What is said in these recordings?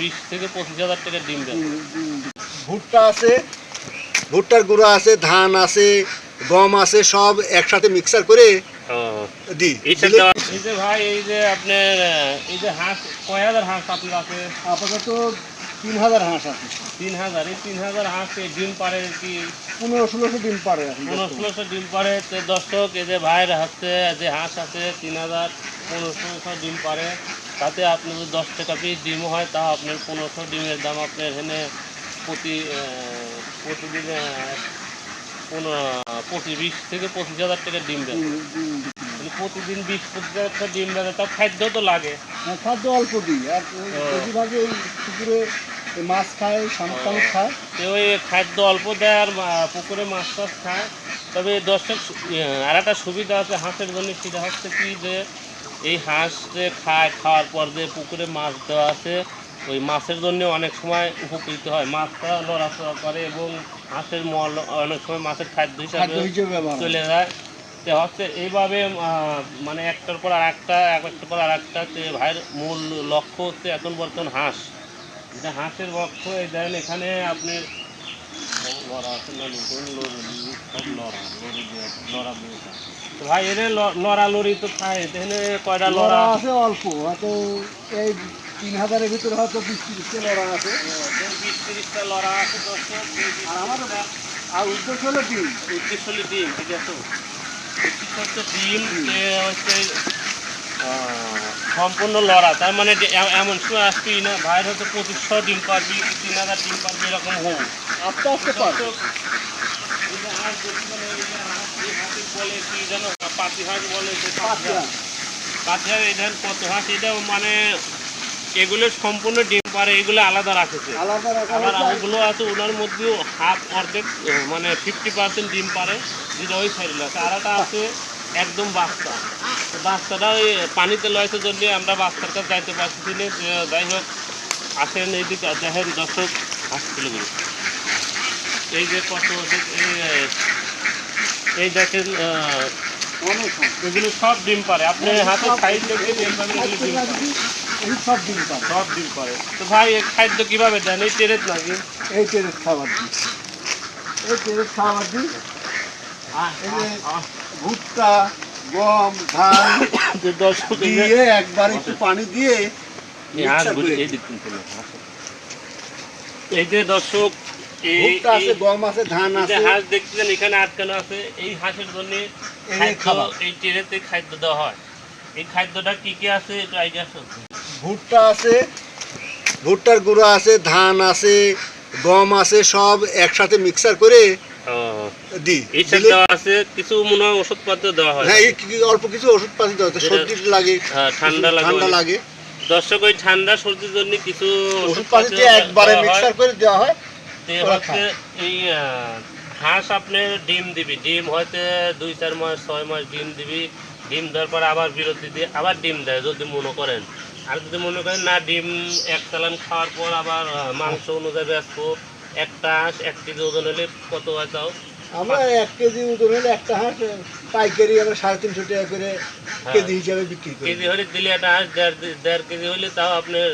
বিশ থেকে পঁচিশ হাজার টাকা ডিম দেয় ভুট্টা আছে ভুট্টার গুঁড়া আছে ধান আছে গম আছে সব একসাথে মিক্সার করে দিই। এই যে ভাই এই যে আপনার এই যে হাঁস কয় হাজার হাঁস আপনার আছে? আপাতত তিন হাজার হাঁস আছে। তিন হাজার এই তিন হাজার হাঁস ডিম পারে কি? পনেরো ষোলোশো দিন পারে পনেরো ষোলোশো ডিম পারে। তো দর্শক এই যে ভাইয়ের হচ্ছে যে হাঁস আছে তিন হাজার পনেরো ষোলোশো ডিম পারে। তাতে আপনার দশ টাকা পিস ডিম হয় তা আপনার পনেরোশো ডিমের দাম আপনার এখানে প্রতি প্রতিদিন পনেরো পঁচিশ বিশ থেকে পঁচিশ হাজার টাকা ডিম দেয় মানে প্রতিদিন বিশ পঁচিশ হাজার টাকা ডিম দেয় তার খাদ্য তো লাগে। খাদ্য অল্প দিই। আর ও। বেশিরভাগই ওই পুকুরে মাছ খায় টামুক খায়। তো ওই খাদ্য অল্প দেয় আর পুকুরে মাছ টাছ খায়। তবে দর্শক আর একটা সুবিধা আছে হাঁসের জন্য সেটা হচ্ছে কি যে এই হাঁস যে খায় খাওয়ার পর যে পুকুরে মাছ দেওয়া আছে ওই মাছের জন্য অনেক সময় উপকৃত হয়। মাছটা নড়াচড়া করে এবং হাঁসের মল অনেক সময় মাছের খাদ্য হিসাবে। চলে যায়। তো হচ্ছে এইভাবে মানে একটার পর আর একটা এক একটার পর আর একটা ভাইয়ের মূল লক্ষ্য হচ্ছে এখন বর্তমান হাঁস। এটা হাঁসের লক্ষ্য এই এখানে আপনি লড়া আছে না লড়ি? লড়া লড়ি লড়া দিয়ে তো ভাই এনে লড়া লড়ি তো খায় এখানে কয়টা লড়া? আছে অল্প হয়তো এই তিন হাজারের ভিতরে হয়তো বিশ তিরিশটা লড়া আছে। বিশ তিরিশটা লড়া আছে দর্শক আর আমার আর উদ্দেশ্য হলো কি উদ্দেশ্য হলো ডিম ঠিক আছে? উদ্দেশ্য হচ্ছে ডিম যে হচ্ছে আহ, সম্পূর্ণ লড়া তার মানে এ- এমন সময় আসবি না ভাইয়ের হয়তো পঁচিশশো ডিম পারবি তিন হাজার ডিম পারবি এরকম হোক। আস্তে আস্তে পারে মানে এগুলো সম্পূর্ণ ডিম পারে এগুলো আলাদা রাখেছে। আলাদা আবার হয়েছে। আছে ওনার মধ্যেও হাফ অর্ধেক মানে ফিফটি পার্সেন্ট ডিম পারে যেটা ওই সাইডে আছে। আর একটা আছে একদম বাচ্চা বাচ্চাটা ওই পানিতে লয়েছে জন্য আমরা বাচ্চার কাছে যাইতে পারছি যাই হোক আসেন এইদিকে দেখেন দর্শক হাসপাতালগুলো এই যে কত এই, দেখেন। এগুলো সব ডিম পারে আপনি হাতে সাইড দেখে ডিম পারে এগুলো ডিম পারে এই সব সব ডিম পারে তো ভাই এই খাদ্য কীভাবে দেন? এই টেরেত নাকি? এই তেলের খাবার দিই এই তেলের খাবার দিই যে ভুট্টা গম ধান দিয়ে একবার একটু পানি দিয়ে এই যে দর্শক ভুট্টা আছে এই- গম আছে ধান আছে। হাঁস দেখছেন এখানে আটকানো আছে। এই হাঁসের জন্য খাবার। এই টেরেতে খাদ্য দেওয়া হয়। এই খাদ্যটা কি কি আছে একটু আইডিয়া ভুট্টা আছে ভুট্টার গুঁড়া আছে ধান আছে গম আছে সব একসাথে মিক্সার করে দিই। দেওয়া আছে কিছু মনে হয় দেওয়া হয়। হ্যাঁ অল্প কিছু ওষুধ পাতি দেওয়া হচ্ছে যেটা- সর্দি লাগে হ্যাঁ, ঠান্ডা লাগে ঠান্ডা লাগে। দর্শক ওই ঠান্ডা সর্দির জন্য কিছু ওষুধ দিয়ে একবারে। মিক্সার করে দেওয়া হয় হাঁস আপনি ডিম দিবি, ডিম হয়তো দুই, চার মাস, ছয় মাস ডিম দিবি, ডিম দেওয়ার পর আবার বিরতি দিয়ে আবার ডিম দেয় যদি মনে করেন। আর যদি মনে করেন না, ডিম এক চালান খাওয়ার পর আবার মাংস অনুযায়ী ব্যস্ত একটা হাঁস এক কেজি ওজন হলে কত হয় তাও? আমরা এক কেজি ওজন হলে একটা হাঁস পাইকারি আমরা সাড়ে তিনশো টাকা করে কেজি হিসাবে বিক্রি করি। কেজি হলে দিলে একটা হাঁস দেড় কেজি হলে তাও আপনার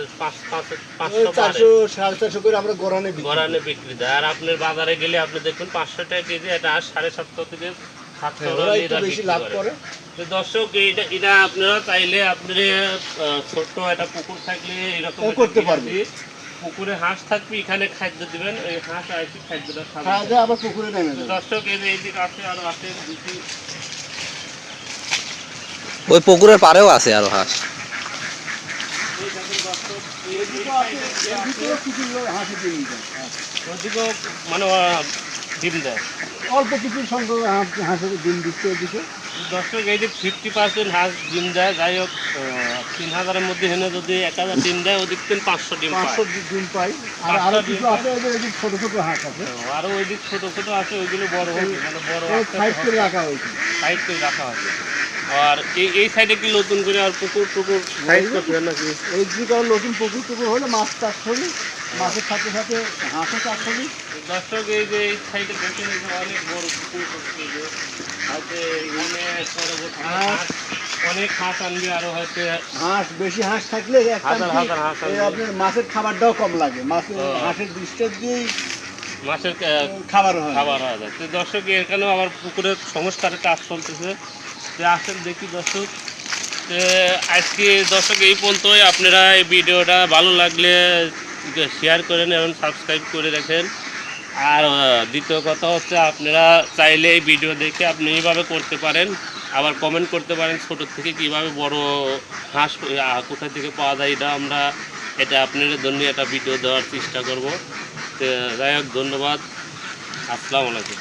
পাঁচশো চারশো সাড়ে চারশো করে আমরা করি। গড়ানে বিক্রি দেয়। আর আপনার বাজারে গেলে আপনি দেখুন পাঁচশো টাকা কেজি একটা হাঁস সাড়ে সাতশো থেকে হ্যাঁ, দর্শক এটা এটা আপনারা চাইলে আপনার ছোট্ট একটা পুকুর থাকলে এরকম করতে কিনে পারবে। দিয়ে পুকুরে হাঁস থাকবে এখানে খাদ্য দিবেন ওই হাঁস আইসি খাদ্যটা খাবে আবার পুকুরে নেমে যাবে। দর্শক এই যে এইদিকে আছে আর আছে দুটি। ওই পুকুরের পারেও আছে আরও হাঁস। মানে ডিম দেয়। অল্প কিছু সংখ্যক হাঁসের ডিম দিচ্ছে এদিকে। দর্শক এই যে ফিফটি পার্সেন্ট হাঁস ডিম দেয় যাই হোক তিন হাজারের মধ্যে হেনে যদি এক হাজার ডিম দেয় ওদিক থেকে পাঁচশো ডিম পাঁচশো ডিম পাই আর পাঁচটা আরও ডিম কিছু আছে ওদের ছোটো ছোট হাঁস আছে। আরও ওই দিক ছোটো ছোটো আছে ওইগুলো বড় মানে বড় সাইড করে রাখা হয়েছে। সাইড করে রাখা হবে আর এই এই সাইডে কি নতুন করে আর পুকুর টুকুর সাইড করতে হবে নাকি? এই নতুন পুকুর টুকুর হলে মাছ চাষ করি মাছের সাথে সাথে হাঁসও চাষ করি। দর্শক এই যে এই সাইডে দেখেন অনেক বড় পুকুর হয়তো হাঁস অনেক হাঁস আনবে আরও হয়তো। হাঁস বেশি হাঁস থাকলে একটা হাজার কি, হাজার হাঁস আপনার মাছের খাবারটাও কম লাগে। মাছের। হাঁসের ডিস্টার্ব দিয়েই মাছের খাবার হয়। খাবার হয়ে দর্শক এখানেও আমার পুকুরের সংস্কারের কাজ চলতেছে। তো আসেন দেখি দর্শক। আজকে দর্শক এই পর্যন্তই। আপনারা এই ভিডিওটা ভালো লাগলে শেয়ার করেন এবং সাবস্ক্রাইব করে রাখেন। আর দ্বিতীয় কথা হচ্ছে আপনারা চাইলে এই ভিডিও দেখে আপনি এইভাবে করতে পারেন। আবার কমেন্ট করতে পারেন ছোটোর থেকে কীভাবে বড় হাঁস কোথা থেকে পাওয়া যায় এটা আমরা, এটা আপনাদের জন্য একটা ভিডিও দেওয়ার চেষ্টা করব। তো, যাই হোক, ধন্যবাদ। আসসালামু আলাইকুম।